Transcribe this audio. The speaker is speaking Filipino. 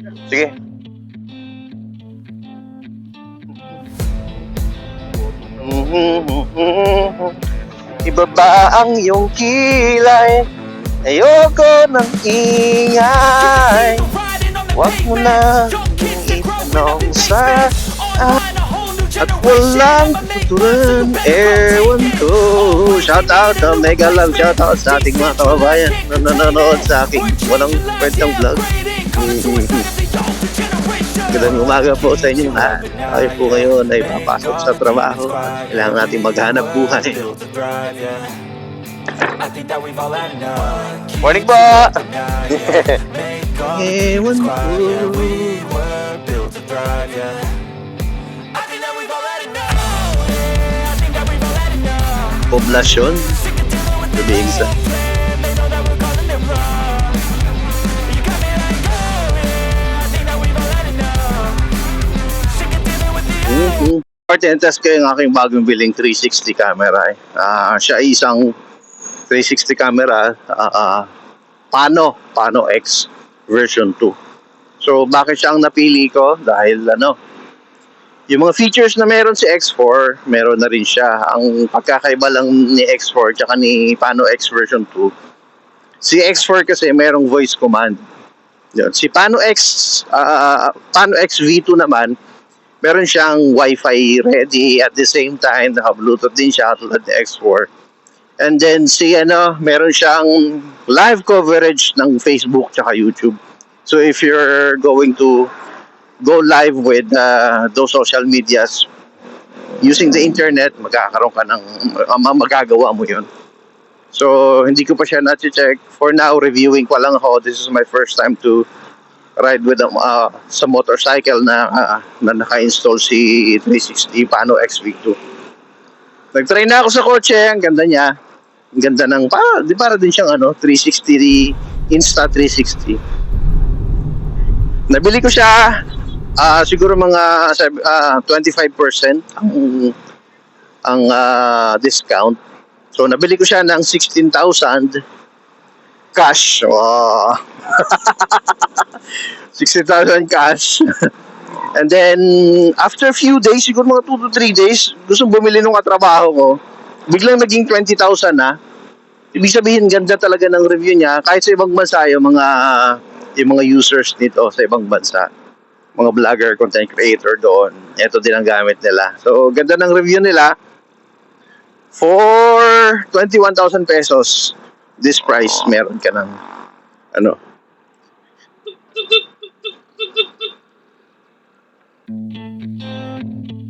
Sige. Ibaba ang iyong kilay? Ayoko ng ingay. Huwag mo na itanong sa At walang tutulan. Ewan ko. Shout out to Mega Love. Shout out sa ating mga kababayan Na nanonood sa aking Walang kwentang vlog Magandang umaga po sa inyo lahat. Tayo po ngayon ay papasok sa trabaho. Kailangan natin maghanap buhay. Morning po! Ewan ko. Poblasyon. Sa... Mm-hmm. Part and test ko yung aking bagong biling 360 camera. Eh. Ah, siya ay isang 360 camera ah, ah, Pano, Pano X version 2. So bakit siya ang napili ko? Dahil ano, yung mga features na meron si X4, meron na rin siya. Ang pagkakaiba lang ni X4 tsaka ni Pano X version 2, si X4 kasi merong voice command. Yun. Si Pano X, ah, Pano X V2 naman, meron siyang Wi-Fi ready at the same time naka-Bluetooth din siya tulad ni X4. And then si ano, meron siyang live coverage ng Facebook tsaka YouTube. So if you're going to go live with uh, those social medias using the internet, magkakaroon ka ng uh, magagawa mo 'yun. So hindi ko pa siya na-check. For now, reviewing pa lang ako. This is my first time to ride with a, uh, sa motorcycle na uh, na naka-install si 360 Pano XV2. Nag-try na ako sa kotse, ang ganda niya. Ang ganda ng pa, di para din siyang ano, 360 Insta 360. Nabili ko siya ah, siguro mga sab- ah, 25% ang ang ah, discount. So nabili ko siya ng 16,000 cash. Wow. 60,000 cash. And then, after a few days, siguro mga 2 to 3 days, gusto bumili nung katrabaho ko. Biglang naging 20,000 na. Ibig sabihin, ganda talaga ng review niya. Kahit sa ibang bansa, yung mga, yung mga users nito sa ibang bansa. Mga vlogger, content creator doon. Ito din ang gamit nila. So, ganda ng review nila. For 21,000 pesos, this price, meron ka ng, ano, thank you